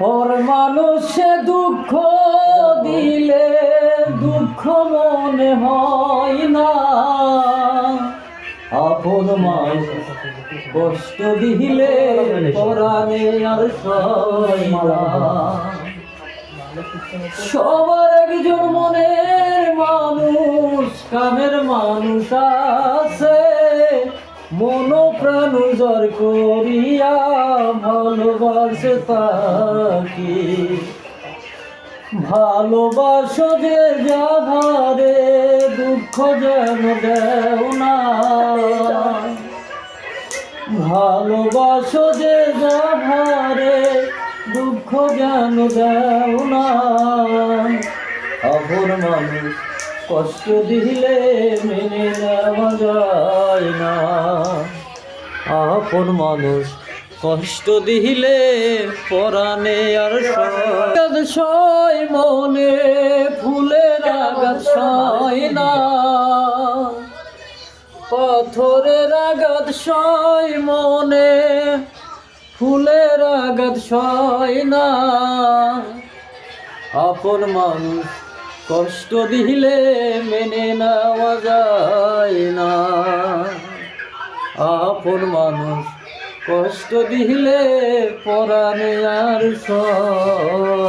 পর মানুষে দুঃখ দিলে দুঃখ মনে হয় না। আপন মানুষ কষ্ট দিলে পরাণে আর সবার একজন মনের মানুষ, কামের মানুষ আছে। মন প্রাণ করিয়া ভালোবাসে তাকে। ভালোবাসো যে যাহারে দুঃখ যেন দেও না। ভালোবাসো যে যাহারে দুঃখ যেন দেও না। অপর মানুষ কষ্ট দিলে মেনে নেওয়া যায় না। আপন মানুষ কষ্ট দিলে পরাণে আর সয়। মনে ফুলের আঘাত সয় না। পাথরের আঘাত সয়, মনে ফুলের আঘাত সয় না। আপন মানুষ কষ্ট দিলে মেনে নেওয়া যায় না। আপন মানুষ কষ্ট দিলে পরাণে আর না